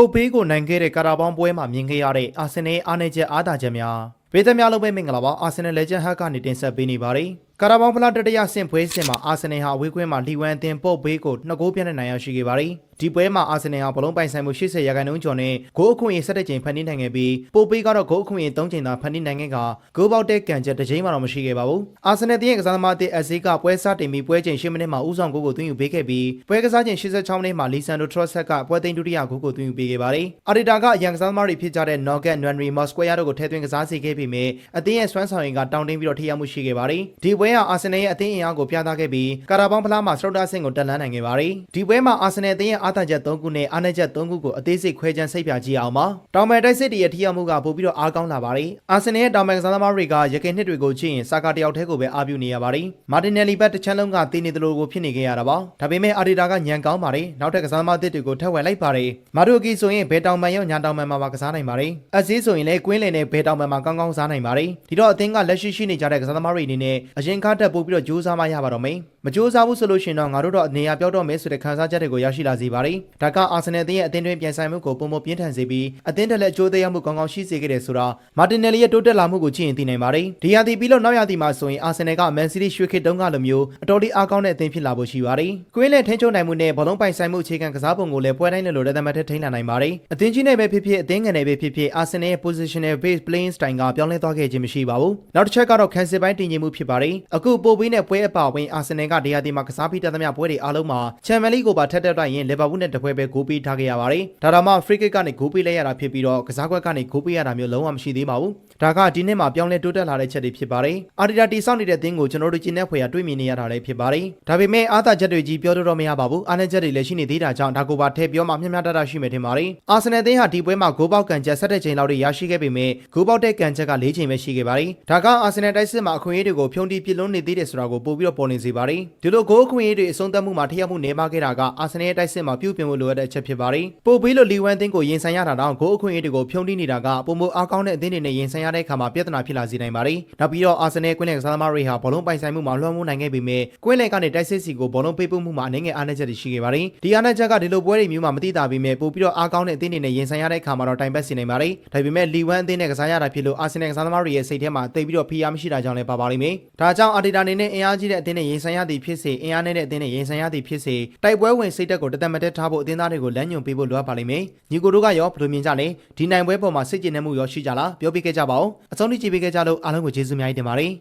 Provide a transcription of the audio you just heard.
ပုတ်ဘေးကိုနိုင်ခဲ့တဲ့ကာရာဘောင်းပွဲမှာမြင်ခဲ့ရတဲ့အာဆင်နယ်အားနည်းချက်အားသာချက်များပေးသများလုံးပဲမင်္ဂလာပါအာဆင်နယ်လက်ဂျန်ဟက်ကနေတင်ဆက်ပေးနေပါတယ် ကာရာဘောင်းဖလားတတိယဆင့်ပွဲစဉ်မှာအာဆင်နယ်ဟာအဝေးကွင်းမှာလီဝမ်အသင်းပုတ်ဘေးကိုနှစ်ဂိုးပြတ်နဲ့နိုင်ရရှိခဲ့ပါတယ်ဒီပွဲမှာအာဆင်နယ်ဟာဘလုံးပိုင်ဆိုင်မှု80ရာခိုင်နှုန်းကျော်နဲ့ဂိုးအခွင့်အရေး17ကြိမ်ဖန်တီးနိုင်ခဲ့ပြီးပုတ်ဘေးကတော့ဂိုးအခွင့်အရေး3ကြိမ်သာဖန်တီးနိုင်ခဲ့ကဂိုးပေါက်တဲ့ကန်ချက်တစ်ကြိမ်မှတော့မရှိခဲ့ပါဘူးအာဆင်နယ်တင်းရဲ့ကစားသမားအသင်းအဇီးကပွဲစားတင်ပြီးပွဲချိန်10မိနစ်မှာဦးဆောင်ဂိုးကိုသွင်းယူပေးခဲ့ပြီးပွဲကစားချိန်86မိနစ်မှာလီဆန်ဒိုထရော့ဆက်ကပွဲသိမ်းဒုတိယဂိုးကိုသွင်းယူပေးခဲ့ပါတယ်အာရီတာကအရန်ကစားသမားတွေဖြစ်ကြတဲ့ Nugget, Nwanri, Mosquera တို့ကိုထည့်သွင်းကစားစီခဲ့ပြီးမြဲအသင်းရဲ့စွမ်းဆောင်ရည်ကတောင်းတင်းပြီးတော့ထိရောက်မှုရှိခဲ့ပါတယ်ဒီပွဲဟာအာဆင်နယ်ရဲ့အသင်းအင်အားကိုပြသခဲ့ပြီးကာရာဘောင်းဖလားမှာစတုတ္တဆင့်ကိုတက်လှမ်းနိုင်ခဲ့ပါတယ်ဒီပွဲမှာအာဆင်နယ်အသင်းရဲ့အားသာချက်3ခုနဲ့အားနည်းချက်3ခုကိုအသေးစိတ်ခွဲခြမ်းစိတ်ပြကြည့်အောင်ပါတောင်ပန်တိုက်စစ်တီရဲ့ထိရောက်မှုကပိုပြီးတော့အားကောင်းလာပါတယ်အာဆင်နယ်ရဲ့တောင်ပန်ကစားသမားတွေကရခိုင်နှစ်တွေကိုကြည့်ရင်စာကာတယောက်တည်းကိုပဲအားပြုနေရပါတယ်မာတင်နယ်လီဘတ်တစ်ချမ်းလုံးကတည်နေတယ်လို့ကိုဖြစ်နေခဲ့ရတာပါဒါပေမဲ့အာဒီတာကညံကောင်းပါတယ်နောက်ထပ်ကစားသမားအသစ်တွေကိုထပ်ဝင်လိုက်ပါတယ်မာဒိုကီဆိုရင်ဘယ်တောင်ပန်ရောညာတောင်ပန်မှာပါကစားနိုင်ပါတယ်အဇီးဆိုရင်လည်းကွင်းလင်နဲ့ဘယ်တောင်ပန်မှာကောင်းကောင်းစားနိုင်ပါတယ်ဒီတော့အသင်းကလက်ရှိရှိနေကြတဲ့ကစားသမားတွေအနေနဲ့အရင်ကားတက်ပို့ပြီးတော့ကြိုးစားမှရပါတော့မယ်မကြိုးစားဘူးဆိုလို့ရှိရင်တော့ငါတို့တော့အနေရပြောက်တော့မယ်ဆိုတဲ့ခံစားချက်တွေကိုရရှိလာစေပါတယ်ဒါကအာဆင်နယ်အသင်းရဲ့အသင်းတွင်းပြန်ဆိုင်မှုကိုပုံမပြင်းထန်စေပြီးအသင်းတက်လက်အကျိုးသက်ရောက်မှုကောင်းကောင်းရှိစေခဲ့တယ်ဆိုတာမာတင်နယ်လီရဲ့တိုးတက်လာမှုကိုကြည့်ရင်သိနိုင်ပါတယ်ဒီရာသီပြီးလို့နောက်ရာသီမှာဆိုရင်အာဆင်နယ်ကမန်စီးတီးရွှေခေတ်တုန်းကလိုမျိုးအတော်လေးအားကောင်းတဲ့အသင်းဖြစ်လာဖို့ရှိပါတယ်ကွင်းလင်ထင်းချုံနိုင်မှုနဲ့ဘောလုံးပိုင်ဆိုင်မှုအခြေခံကစားပုံကိုလည်းပွဲတိုင်းလိုလိုလက်သမတ်ထထိန်းလာနိုင်ပါတယ်အသင်းကြီးနဲ့ပဲဖြစ်ဖြစ်အသင်းငယ်နဲ့ပဲဖြစ်ဖြစ်အာဆင်နယ်ရဲ့ positional base playing style ကပြောင်းလဲသွားခဲ့ခြင်းမရှိပါဘူးနောက်တစ်ချက်ကတော့ခံစစ်ပိုင်းတည်ငြိမ်မှုဖြစ်ပါတယ်အခုပိုပေးနဲ့ပွဲအပါဝင်အာဆင်နယ်ကဒီရာသီမှာကစားပြီးတတ်သမျှပွဲတွေအားလုံးမှာချန်ပီယံလိကိုပါထက်တက်တိုက်ရင်လီဗာပူးနဲ့တပွဲပဲဂိုးပေးထားခဲ့ရပါတယ်ဒါတော့မှဖရီကစ်ကနေဂိုးပေးလိုက်ရတာဖြစ်ပြီးတော့ကစားကွက်ကနေဂိုးပေးရတာမျိုးလုံးဝမရှိသေးပါဘူးဒါကဒီနှစ်မှာပြောင်းလဲတိုးတက်လာတဲ့ချက်တွေဖြစ်ပါတယ်အာဒီတာတီဆောက်နေတဲ့သင်းကိုကျွန်တော်တို့ကျင်းတဲ့ဖွယ်ရတွေ့မြင်နေရတာလည်းဖြစ်ပါတယ်ဒါပေမဲ့အားသာချက်တွေကြီးပြောလို့တော့မရပါဘူးအားနည်းချက်တွေလည်းရှိနေသေးတာကြောင့်ဒါကိုပါထည့်ပြောမှမျှမျှတတရှိမယ်ထင်ပါတယ်အာဆင်နယ်သင်းဟာဒီပွဲမှာဂိုးပေါက်ကန်ချက်၁၇ချိန်လောက်တွေရရှိခဲ့ပေမဲ့ဂိုးပေါက်တဲ့ကန်ချက်က၄ချိန်ပဲရှိခဲ့ပါတယ်ဒါကအာဆင်နယ်တိုက်စစ်မှာအခွင့်အရေးတွေကိုဖြုံတီပြစ်လုံးနေသေးတယ်ဆိုတာကိုပို့ပြီးတော့ပေါ်နေစေပါတယ်ဒီလိုဂိုးအခွင့်အရေးတွေအဆုံးသတ်မှုမှာထည့်ရောက်မှုနေပါခဲ့တာကအာဆင်နယ်တိုက်စစ်မှာပြုပြင်ဖို့လိုအပ်တဲ့အချက်ဖြစ်ပါတယ်ပို့ပြီးလို့လီဝမ်သင်းကိုရင်ဆိုင်ရတာတော့ဂိုးအခွင့်အရေးတွေကိုဖြုံတီနေတာကပုံမအားကောင်းတဲ့အသင်းတွေနဲ့ရင်ဆိုင်ရတဲ့အခါမှာပြဿနာဖြစ်လာစေနိုင်ပါတယ်နောက်ပြီးတော့အာဆင်နယ်ကွင်းလယ်ကစားသမားတွေဟာဘောလုံးပိုင်ဆိုင်မှုမှာလွှမ်းမိုးနိုင်ခဲ့ပေမဲ့ကွင်းလယ်ကနေတိုက်စစ်စီကိုဘောလုံးပေးပို့မှုမှာအနေငယ်အားနည်းချက်တွေရှိခဲ့ပါတယ်ဒီအားနည်းချက်ကဒီလိုပွဲတွေမျိုးမှာမသိတာပေမဲ့ပို့ပြီးတော့အားကောင်းတဲ့အသင်းတွေနဲ့ရင်ဆိုင်ရတဲ့အခါမှာတော့တိုင်ပတ်စီနိုင်ပါတယ်ဒါပေမဲ့လီဝမ်အသင်းနဲ့ကစားရတာဖြစ်လို့အာဆင်နယ်ကစားသမားတွေရဲ့စိတ်ထဲမှာတိတ်ပြီးတော့ဖိအားမရှိတာကြောင့်လည်းပါပါလိမ့်မယ်ဒါကြောင့်အာတီတာအနေနဲ့အင်အားကြီးတဲ့အသင်းနဲ့ရင်ဆိုင်ရသည်ဖြစ်စေအင်အားနည်းတဲ့အသင်းနဲ့ရင်ဆိုင်ရသည်ဖြစ်စေတိုက်ပွဲဝင်စိတ်တက်ကိုတသက်မတက်ထားဖို့အသင်းသားတွေကိုလမ်းညွှန်ပေးဖို့လိုအပ်ပါလိမ့်မယ်ညီကိုတို့ကရောဘယ်လိုမြင်ကြလဲဒီနိုင်ပွဲပေါ်မှာစိတ်ကျဉ်နှံမှုရောရှိကြလားပြောပြခဲ့ကြပါဦးအဆုံးထိကြည့်ပေးခဲ့ကြလို့အားလုံးကိုကျေးဇူးအများကြီးတင်ပါတယ်